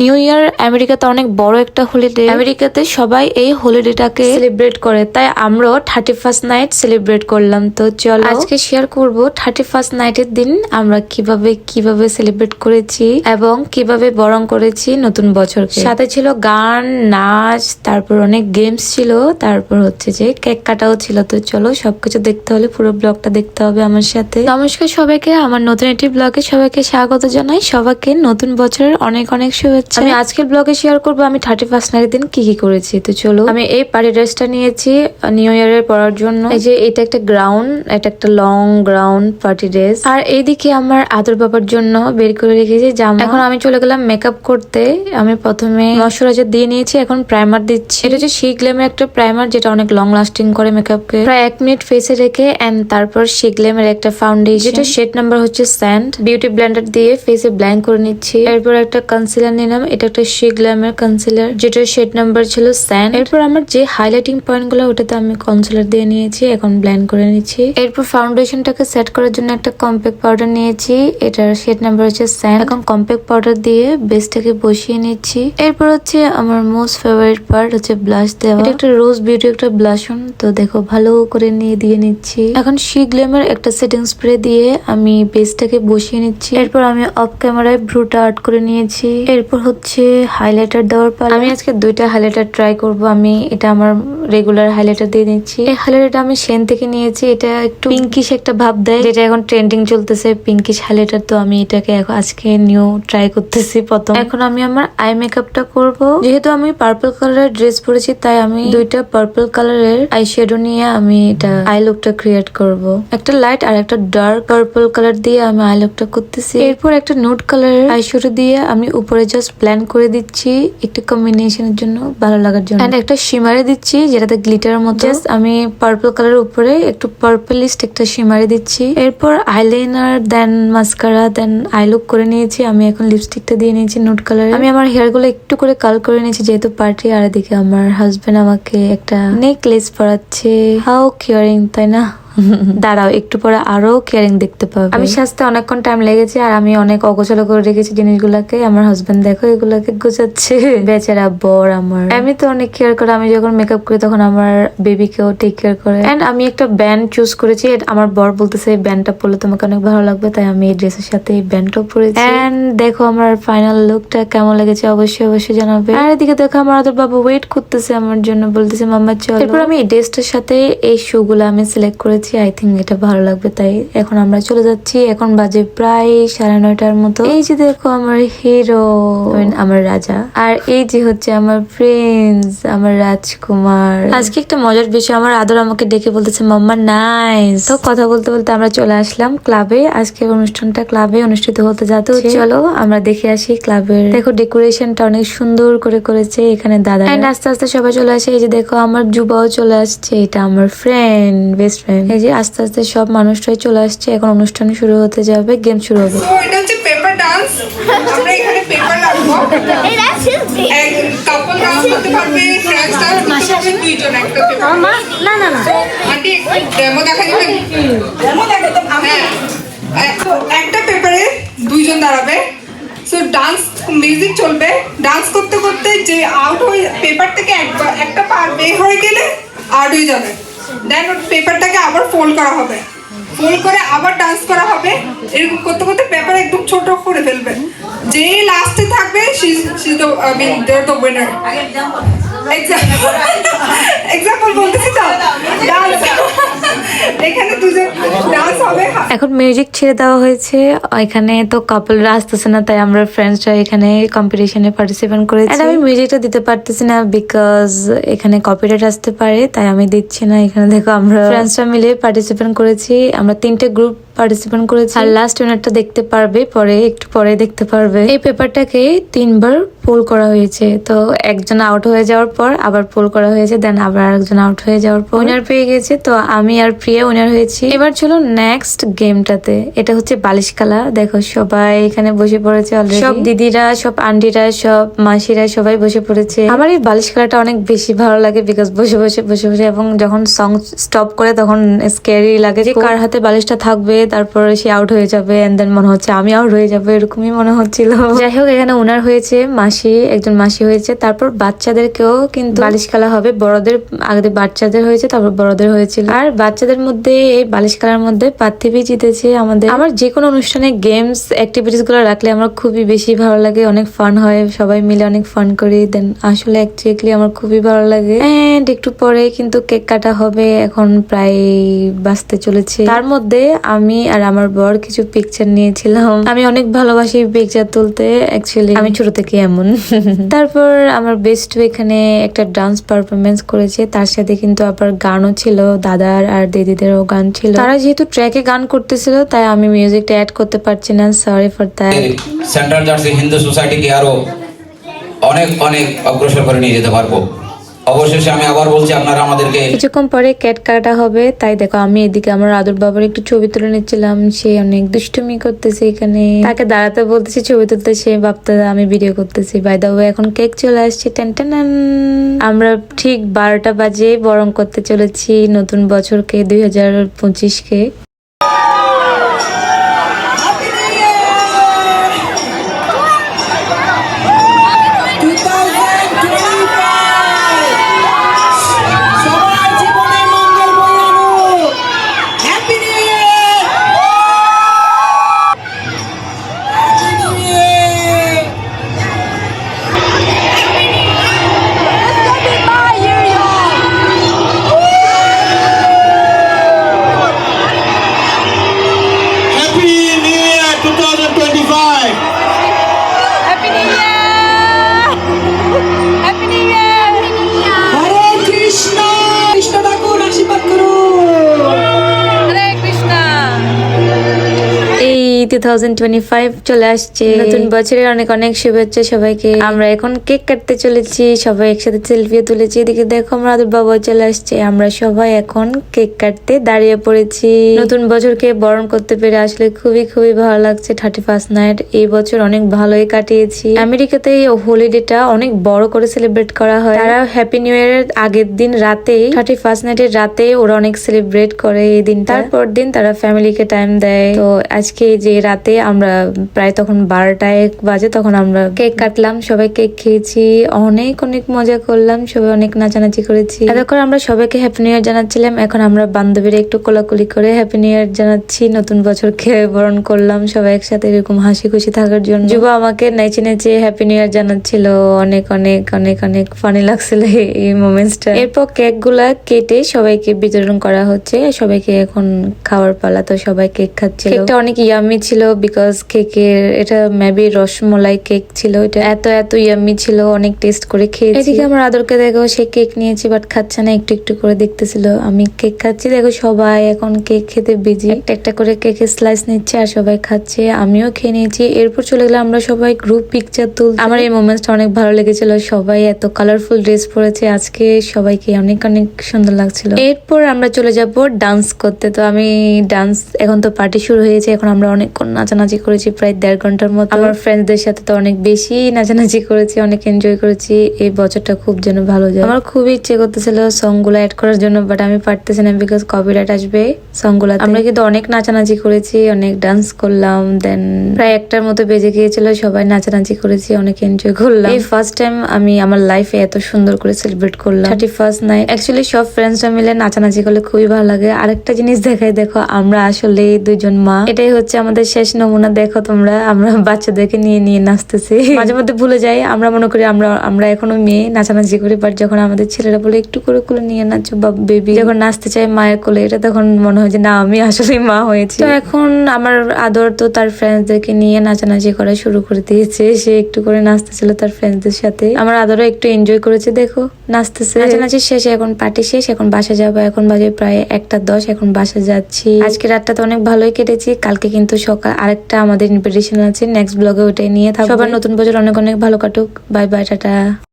New year আমেরিকাতে অনেক বড় একটা হলিডে আমেরিকাতে সবাই এই হলিডেটাকে সেলিব্রেট করে। তাই আমরাও থার্টি ফার্স্ট নাইট সেলিব্রেট করলাম। তো চলো আজকে শেয়ার করব থার্টি ফার্স্ট নাইটের দিন। আমরা কীভাবে কীভাবে সেলিব্রেট করেছি এবং কীভাবে বরং করেছি নতুন বছরকে। সাথে ছিল গান নাচ তারপর অনেক গেমস ছিল। তারপর হচ্ছে যে কেক কাটাও ছিল। তো চলো সবকিছু দেখতে হলে পুরো ব্লগটা দেখতে হবে আমার সাথে। নমস্কার সবাইকে। আমার নতুন একটি ব্লগে সবাইকে স্বাগত জানাই। সবাইকে নতুন বছরের অনেক অনেক শুভেচ্ছা। আমি আজকের ব্লগে শেয়ার করব আমি থার্টি ফার্স্ট নাইটের দিন কি কি করেছি। তো চলো, আমি এই পার্টি ড্রেসটা নিয়েছি নিউ ইয়ারের পরার জন্য। এই যে এটা একটা গ্রাউন্ড এটা একটা লং গ্রাউন্ড পার্টি ড্রেস আর এইদিকে আমার আদর বাবার জন্য বের করে রেখেছি জামা। এখন আমি চলে গেলাম মেকআপ করতে। আমি প্রথমে ময়শ্চারাইজার দিয়ে নিয়েছি, এখন প্রাইমার দিচ্ছি। এটা হচ্ছে শি গ্লেমের একটা প্রাইমার যেটা অনেক লং লাস্টিং করে মেকআপকে প্রায় এক মিনিট ফেসে রেখে এন্ড তারপর শি গ্লেমের একটা ফাউন্ডেশন যেটা শেড নাম্বার হচ্ছে স্যান্ড বিউটি ব্লেন্ডার দিয়ে ফেসে ব্ল্যাঙ্ক করে নিচ্ছি। এরপর একটা কনসিলার নিলাম এটা একটা শি গ্ল্যামের কনসিলার যেটা শেড নাম্বার ছিল স্যান্ড এরপর আমার যে হাইলাইটিং পয়েন্টগুলো, ওটাতে আমি কনসিলার দিয়ে নিয়েছি, এখন ব্ল্যান্ড করে নিচ্ছি। এরপর ফাউন্ডেশনটাকে সেট করার জন্য একটা কম্প্যাক্ট পাউডার নিয়েছি, এটার শেড নাম্বার হচ্ছে স্যান্ড এখন কম্প্যাক্ট পাউডার দিয়ে বেসটাকে বসিয়ে নিচ্ছি। এরপর হচ্ছে আমার মোস্ট ফেভারিট পার্ট হচ্ছে ব্লাশ দেওয়া। এটা একটা রোজ বিউটি একটা ব্লাশন তো দেখো, ভালো করে নিয়ে দিয়ে নিচ্ছি। এখন শি গ্লেমের একটা সেটিং স্প্রে দিয়ে আমি বেসটাকে বসিয়ে নিচ্ছি। এরপর আমি অফ ক্যামেরায় ব্রুটা আর্ট করে নিয়েছি। এরপর হচ্ছে হাইলাইটার দেওয়ার পর আমি আজকে দুইটা হাইলাইটার ট্রাই করব আমি এটা আমার রেগুলার হাইলাইটার দিয়ে নিচ্ছি এই হাইলাইটারটা আমি সেন থেকে নিয়েছি এটা একটু পিঙ্কিশ একটা ভাব দেয়। যেটা এখন ট্রেন্ডিং চলতেছে পিঙ্কিশ হাইলাইটার তো আমি এটাকে এখন আজকে নিউ ট্রাই করতেছি প্রথম। এখন আমি আমার আই মেকআপটা করব। যেহেতু আমি পার্পল কালারের ড্রেস পরেছি তাই আমি দুইটা পার্পল কালারের আই শেডো নিয়ে আমি এটা আই লুকটা ক্রিয়েট করব। একটা লাইট আর একটা ডার্ক পার্পল কালার দিয়ে আমি আই লুকটা করতেছি। এরপর একটা নোট কালারের আই শ্যাডো দিয়ে আমি উপরে জাস্ট প্ল্যান করে দিচ্ছি একটু কম্বিনেশনের জন্য ভালো লাগার জন্য। এন্ড একটা শিমারে দিচ্ছি যেটাতে গ্লিটারের মতো। জাস্ট আমি পার্পল কালারের উপরে একটু পার্পলিস্ট একটা শিমারে দিচ্ছি। এরপর eyeliner then mascara then eye look করে নিয়েছি। আমি এখন লিপস্টিকটা দিয়ে নিয়েছি নোট কালার আমি আমার হেয়ারগুলো একটু করে কাল করে নিয়েছি যেহেতু পার্টি আর এদিকে আমার হাজবেন্ড আমাকে একটা নেকলেস পরাচ্ছে। হাউ কিয়ারিং তাই না? দাঁড়াও একটু পরে আরও কেয়ারিং দেখতে পাবে। আমি সাজতে অনেকক্ষণ টাইম লেগেছে আর আমি অনেক অগোছালো করে রেখেছি জিনিসগুলোকে। আমার হাজবেন্ড দেখো এগুলাকে গোছাচ্ছে। বেচারা বর আমার। আমি তো অনেক কেয়ার করে আমি যখন মেকআপ করি তখন আমার বেবিকেও টেক কেয়ার করে। এন্ড আমি একটা ব্যান্ড চুজ করেছি আমার বর বলতেছে এই ব্যান্ডটা পরলে তোমাকে অনেক ভালো লাগবে। তাই আমি এই ড্রেসের সাথে এই ব্যান্ডটাও পরেছি। এন্ড দেখো আমার ফাইনাল লুকটা কেমন লেগেছে অবশ্যই অবশ্যই জানাবে। আর এদিকে দেখো আমার আদর বাবা ওয়েট করতেছে আমার জন্য বলতেছে মাম্মা চল। এরপর আমি এই ড্রেসটার সাথে এই শু গুলো আমি সিলেক্ট করেছি। আই থিঙ্ক এটা ভালো লাগবে তাই এখন আমরা চলে যাচ্ছি। এখন বাজে প্রায় সাড়ে নয়টার মতো। এই যে দেখো আমার হিরো আমার রাজা। আর এই যে হচ্ছে আমার প্রিন্স আমার রাজকুমার। আজকে একটা মজার বিষয় আমার আদর আমাকে ডেকে বলতেছে মাম্মা নাইস তো কথা বলতে বলতে আমরা চলে আসলাম ক্লাবে আজকে অনুষ্ঠানটা ক্লাবে অনুষ্ঠিত হতে যাতে চলো আমরা দেখে আসি ক্লাবের দেখো ডেকোরেশনটা অনেক সুন্দর করে করেছে এখানে দাদা। আস্তে আস্তে সবাই চলে আসে। এই যে দেখো আমার যুবাও চলে আসছে। এটা আমার ফ্রেন্ড বেস্ট ফ্রেন্ড এই যে আস্তে আস্তে সব মানুষটাই চলে আসছে। এখন অনুষ্ঠান শুরু হতে যাবে গেম শুরু হবে। এটা হচ্ছে পেপার ডান্স আমরা এখানে পেপার রাখব। Hey, that's his big. এক কাপল ডান্স করতে পারবে ফ্রেন্ডস ডান্স করতে পারবে দুইজন একটা পেপার. আন্টি ডেমো দেখা যাবে ডেমো হ্যাঁ। এক- তো একটা পেপারে দুইজন দাঁড়াবে। সো ডান্স মিউজিক চলবে। ডান্স করতে করতে যে আউট হয়ে পেপার থেকে একবার একটা পার বের হয়ে গেলে আউট হয়ে যাবে। দেন পেপারটাকে আবার ফোল্ড করা হবে। ফোল্ড করে আবার ডান্স করা হবে। এরকম করতে করতে পেপার একদম ছোট করে ফেলবে। যে লাস্টে থাকবে see see the mean the example বলতেছি তো ডান্স এখানে দুজন ডান্স হবে? এখন মিউজিক ছেড়ে দেওয়া হয়েছে। এখানে তো কাপলরা আসতেছে না তাই আমরা ফ্রেন্ডসরা এখানে কম্পিটিশনে পার্টিসিপেট করেছি। And আমি মিউজিকটা দিতে পারতেছি না বিকজ এখানে কপিরাইট আসতে পারে তাই আমি দিচ্ছি না। এখানে দেখো আমরা ফ্রেন্ডসরা মিলে পার্টিসিপেট করেছি আমরা তিনটে গ্রুপ পার্টিসিপেট করেছি। আর লাস্ট উইনারটা দেখতে পারবে পরে একটু পরে দেখতে পারবে। এই পেপারটাকে তিনবার পোল করা হয়েছে। তো একজন আউট হয়ে যাওয়ার পর আবার পোল করা হয়েছে দেন আবার আরেকজন আউট হয়ে যাওয়ার পর। উইনার পেয়ে গেছে তো আমি আর প্রিয়া উইনার হয়েছি। এবার চলো নেক্সট গেমটাতে এটা হচ্ছে বালিশ খেলা। দেখো সবাই এখানে বসে পড়েছে অলরেডি সব দিদিরা সব আন্টিরা সব মাসিরা সবাই বসে পড়েছে। আমার এই বালিশ খেলাটা অনেক বেশি ভালো লাগে বিকজ বসে বসে বসে বসে এবং যখন সং স্টপ করে তখন স্ক্যারি লাগে। যে কার হাতে বালিশটা থাকবে তারপর সে আউট হয়ে যাবে এন্ড দেন মনে হচ্ছে আমি আউট হয়ে যাব এরকমই মনে হচ্ছিল। যাই হোক এখানে উনার হয়েছে। মাসি মাসি, একজন মাসি হয়েছে। তারপর বাচ্চাদেরকেও কিন্তু বালিশ খেলা হবে। বড়দের আগে বাচ্চাদের হয়েছে, তারপর বড়দের হয়েছিল। আর বাচ্চাদের মধ্যে, এই বালিশ খেলার মধ্যে পার্থিবী জিতেছে আমাদের। আমার যে কোনো অনুষ্ঠানে গেমস অ্যাক্টিভিটিসগুলো রাখলে আমার খুবই বেশি ভালো লাগে। অনেক ফান হয়, সবাই মিলে অনেক ফান করি। দেন আসলে অ্যাকচুয়ালি আমার খুবই ভালো লাগে। এন্ড একটু পরে কিন্তু কেক কাটা হবে। এখন প্রায় বাঁচতে চলেছে। তার মধ্যে আমি আর আমার বর কিছু পিকচার নিয়েছিলাম। আমি অনেক ভালোবাসি পিকচার তুলতে। অ্যাকচুয়ালি আমি ছোট থেকে এমন তারপর আমার বেস্ট এখানে একটা ডান্স পারফরমেন্স করেছে। তার সাথে কিন্তু আবার গানও ছিল দাদার আর দিদিদেরও গান ছিল। তারা যেহেতু ট্র্যাকে গান করতেছিল তাই আমি মিউজিকটা অ্যাড করতে পারছি না sorry for that central Jersey Hindu সোসাইটিকে আরও অনেক অনেক অগ্রসর করে নিয়ে যেতে পারব। অবশেষে আমি আবার বলছি, আপনারা আমাদেরকে কিছুক্ষণ পরে ক্যাট কাটা হবে। তাই দেখো, আমি এদিকে আমার আদর বাবার একটু ছবি তুলে নিচ্ছিলাম। সে অনেক দুষ্টুমি করতেছে এখানে। তাকে দাঁড়াতে বলতেছি, ছবি তুলতে। সে ভাবতে, আমি ভিডিও করতেছি। বাই দা এখন কেক চলে আসছে। টেন টেন আমরা ঠিক বারোটা বাজে বরং করতে চলেছি নতুন বছরকে, দুই হাজার পঁচিশকে। চলে আসছে। নতুন বছরের অনেক অনেক শুভেচ্ছা সবাইকে। আমরা এখন কেক কাটতে চলেছি সবাই একসাথে সেলফিও তুলেছি। এদিকে দেখো আমরা বাবা চলে আসছে। আমরা সবাই এখন কেক কাটতে দাঁড়িয়ে পড়েছি। নতুন বছরকে বরণ করতে পেরে আসলে খুবই খুবই ভালো লাগছে থার্টি ফার্স্ট নাইট এই বছর অনেক ভালোই কাটিয়েছি। আমেরিকাতে এই হোলিডেটা অনেক বড় করে সেলিব্রেট করা হয়। তারা হ্যাপি নিউ ইয়ারের আগের দিন রাতেই থার্টি ফার্স্ট নাইটের রাতে ওরা অনেক সেলিব্রেট করে এই দিন তারপর দিন তারা ফ্যামিলিকে টাইম দেয়। তো আজকে যে রাতে আমরা প্রায় তখন বারোটা এক বাজে, তখন আমরা কেক কাটলাম, সবাই কেক খেয়েছি, অনেক অনেক মজা করলাম, সবাই অনেক নাচানাচি করেছি। এতক্ষণ আমরা সবাইকে হ্যাপি নিউ ইয়ার জানাচ্ছিলাম, এখন আমরা বান্ধবীরা একটু কোলাকুলি করে হ্যাপি নিউ ইয়ার জানাচ্ছি, নতুন বছরকে বরণ করলাম, সবাই একসাথে এরকম হাসি খুশি থাকার জন্য। যুব আমাকে নেচে নেচে হ্যাপি নিউ ইয়ার জানাচ্ছিল, অনেক অনেক অনেক অনেক ফানি লাগছিল এই মোমেন্টসটা এরপর কেকগুলা কেটে সবাইকে বিতরণ করা হচ্ছে, সবাইকে এখন খাওয়ার পালা, তো সবাই কেক খাচ্ছে কেকটা অনেক ইয়ামি ছিল বিকজ কেকের এটা মেবি রসমলাই কেক ছিল এটা এত এত ইয়ামি ছিল অনেক টেস্ট করে খেয়েছি। এদিকে আমার আদরকে দেখো সে কেক নিয়েছি বাট খাচ্ছে না একটু একটু করে দেখতেছিল। আমি কেক খাচ্ছি দেখো সবাই এখন কেক খেতে বিজি একটা একটা করে কেকের স্লাইস নিচ্ছে আর সবাই খাচ্ছে আমিও খেয়ে নিয়েছি। এরপর চলে গেলাম আমরা সবাই গ্রুপ পিকচার তুল আমার এই মোমেন্টসটা অনেক ভালো লেগেছিল সবাই এত কালারফুল ড্রেস পরেছে আজকে সবাইকে অনেক অনেক সুন্দর লাগছিল। এরপর আমরা চলে যাব ডান্স করতে তো আমি ডান্স এখন তো পার্টি শুরু হয়েছে এখন আমরা অনেকক্ষণ নাচানাচি করেছি প্রায় দেড় ঘণ্টার মতো। আমার ফ্রেন্ডসদের সাথে তো অনেক বেশি নাচানাচি করেছি, অনেক এনজয় করেছি। এই বছরটা খুব যেন ভালো যায়। আমার খুবই ইচ্ছে করতেছিল সংগুলো অ্যাড করার জন্য বাট আমি পারতেছি না বিকজ কপিরাইট আসবে সংগুলা আমরা কিন্তু অনেক নাচানাচি করেছি, অনেক ডান্স করলাম দেন প্রায় একটার মতো বেজে গিয়েছিল, সবাই নাচানাচি করেছি, অনেক এনজয় করলাম। এই ফার্স্ট টাইম আমি আমার লাইফে এত সুন্দর করে সেলিব্রেট করলাম। থার্টি ফার্স্ট নাইট অ্যাকচুয়ালি সব ফ্রেন্ডসরা মিলে নাচানাচি করলে খুবই ভালো লাগে। আরেকটা জিনিস দেখাই, দেখো, আমরা আসলে দুজন মা। এটাই হচ্ছে আমাদের শেষ নমুনা দেখো তোমরা। আমরা বাচ্চাদেরকে নিয়ে নিয়ে নাচতেছি। মাঝে মধ্যে ভুলে যাই। আমরা মনে করি আমরা আমরা এখনও মেয়ে। নাচানাচি করি বাট যখন আমাদের ছেলেরা বলে, একটু করে কোলে নিয়ে নাচো বা বেবি যখন নাচতে চায় মায়ের কোলে, এটা তখন মনে হয় যে, না, আমি আসলে মা হয়েছি। তো এখন আমার আদর তো তার ফ্রেন্ডসদেরকে নিয়ে নাচানাচি করা শুরু করে দিয়েছে। সে একটু করে নাচতেছিল তার ফ্রেন্ডসদের সাথে। আমার আদরও একটু এনজয় করেছে, দেখো, নাচতেছে। নাচানাচি শেষে এখন পার্টি শেষ, এখন বাসা যাব। এখন বাজে প্রায় একটা দশ, এখন বাসা যাচ্ছি। আজকে রাতটা তো অনেক ভালোই কেটেছি। কালকে কিন্তু সকাল আরেকটা আমাদের ইনভিটেশন আছে নেক্সট ব্লগে ওটাই নিয়ে থাকব। সবার নতুন বছর অনেক অনেক ভালো কাটুক। Bye bye tata.